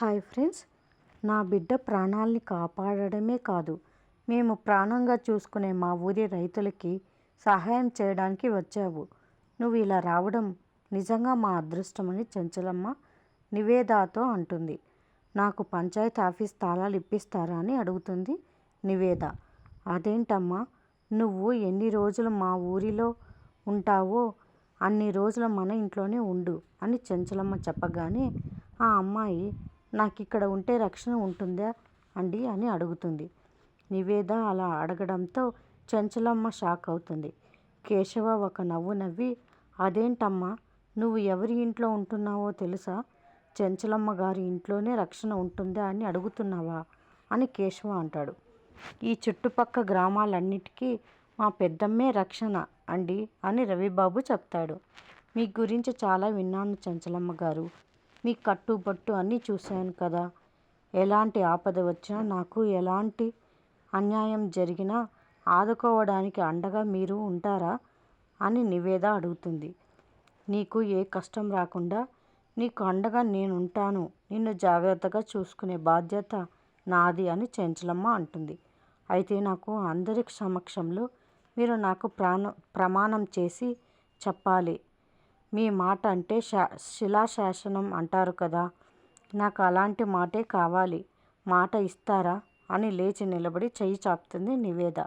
Hi friends నా బిడ్డ ప్రాణాల్ని కాపాడడమే కాదు మేము ప్రాణంగా చూసుకునే మా ఊరి రైతులకి సహాయం చేయడానికి వచ్చావు. నువ్వు ఇలా రావడం నిజంగా మా అదృష్టమని చెంచలమ్మ నివేదాతో అంటుంది. నాకు పంచాయతీ ఆఫీస్ తాళాలు ఇప్పిస్తారా అని అడుగుతుంది నివేద. అదేంటమ్మా నువ్వు ఎన్ని రోజులు మా ఊరిలో ఉంటావో అన్ని రోజులు మన ఇంట్లోనే ఉండు అని చెంచలమ్మ చెప్పగానే ఆ అమ్మాయి నాకు ఇక్కడ ఉంటే రక్షణ ఉంటుందా అండి అని అడుగుతుంది. నివేద అలా అడగడంతో చెంచలమ్మ షాక్ అవుతుంది. కేశవ ఒక నవ్వు నవ్వి అదేంటమ్మా నువ్వు ఎవరి ఇంట్లో ఉంటున్నావో తెలుసా? చెంచలమ్మ గారి ఇంట్లోనే రక్షణ ఉంటుందా అని అడుగుతున్నావా? అని కేశవ అంటాడు. ఈ చుట్టుపక్క గ్రామాలన్నిటికీ మా పెద్దమ్మే రక్షణ అండి అని రవిబాబు చెప్తాడు. మీ గురించి చాలా విన్నాను చంచలమ్మ గారు. మీ కట్టుబట్టు అన్నీ చూశాను కదా. ఎలాంటి ఆపద వచ్చినా నాకు ఎలాంటి అన్యాయం జరిగినా ఆదుకోవడానికి అండగా మీరు ఉంటారా అని నివేద అడుగుతుంది. నీకు ఏ కష్టం రాకుండా నీకు అండగా నేను ఉంటాను. నిన్ను జాగ్రత్తగా చూసుకునే బాధ్యత నాది అని చెంచలమ్మ అంటుంది. అయితే నాకు అందరి సమక్షంలో మీరు నాకు ప్రాణ ప్రమాణం చేసి చెప్పాలి. మీ మాట అంటే శా శిలాశాసనం అంటారు కదా. నాకు అలాంటి మాటే కావాలి. మాట ఇస్తారా? అని లేచి నిలబడి చెయ్యి చాపుతుంది నివేద.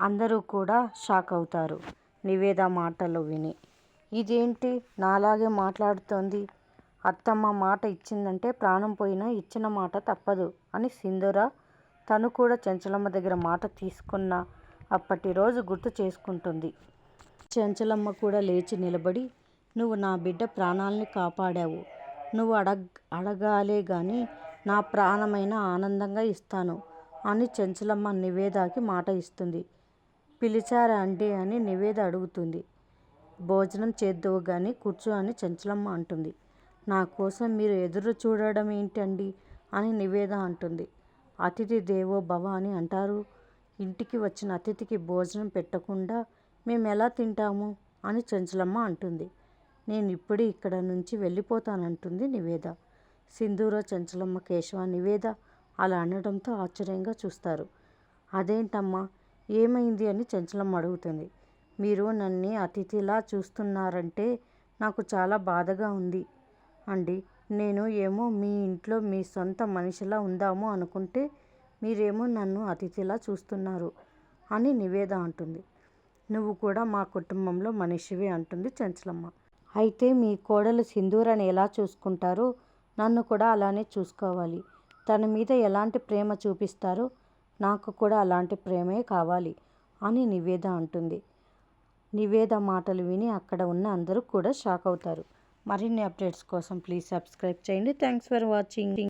అందరూ కూడా షాక్ అవుతారు. నివేద మాటలు విని. ఇదేంటి? నాలాగే మాట్లాడుతోంది. అత్తమ్మ మాట ఇచ్చిందంటే ప్రాణం పోయినా ఇచ్చిన మాట తప్పదు అని సింధుర తను కూడా చెంచలమ్మ దగ్గర మాట తీసుకున్న అప్పటి రోజు గుర్తు చేసుకుంటుంది. చెంచలమ్మ కూడా లేచి నిలబడి నువ్వు నా బిడ్డ ప్రాణాల్ని కాపాడావు. నువ్వు అడగ్ అడగాలే గాని నా ప్రాణమైన ఆనందంగా ఇస్తాను అని చెంచలమ్మ నివేదాకి మాట ఇస్తుంది. పిలిచారా అండి అని నివేద అడుగుతుంది. భోజనం చేద్దువు కానీ కూర్చో అని చెంచలమ్మ అంటుంది. నా కోసం మీరు ఎదురు చూడడం ఏంటండి అని నివేద అంటుంది. అతిథి దేవో భవ అని అంటారు. ఇంటికి వచ్చిన అతిథికి భోజనం పెట్టకుండా మేము ఎలా తింటాము? అని చెంచలమ్మ అంటుంది. నేను ఇప్పుడే ఇక్కడ నుంచి వెళ్ళిపోతానంటుంది నివేద. సింధూర చెంచలమ్మ కేశవ నివేద అలా అనడంతో ఆశ్చర్యంగా చూస్తారు. అదేంటమ్మా? ఏమైంది అని చెంచలమ్మ అడుగుతుంది. మీరు నన్ను అతిథిలా చూస్తున్నారంటే నాకు చాలా బాధగా ఉంది. అండి నేను ఏమో మీ ఇంట్లో మీ సొంత మనిషిలా ఉందాము అనుకుంటే మీరేమో నన్ను అతిథిలా చూస్తున్నారు అని నివేద అంటుంది. నువ్వు కూడా మా కుటుంబంలో మనిషివి అంటుంది చెంచలమ్మ. అయితే మీ కోడలు సింధూరని ఎలా చూసుకుంటారో నన్ను కూడా అలానే చూసుకోవాలి. తన మీద ఎలాంటి ప్రేమ చూపిస్తారో నాకు కూడా అలాంటి ప్రేమే కావాలి అని నివేద అంటుంది. నివేద మాటలు విని అక్కడ ఉన్న అందరూ కూడా షాక్ అవుతారు. మరిన్ని అప్డేట్స్ కోసం ప్లీజ్ సబ్స్క్రైబ్ చేయండి. Thanks for watching.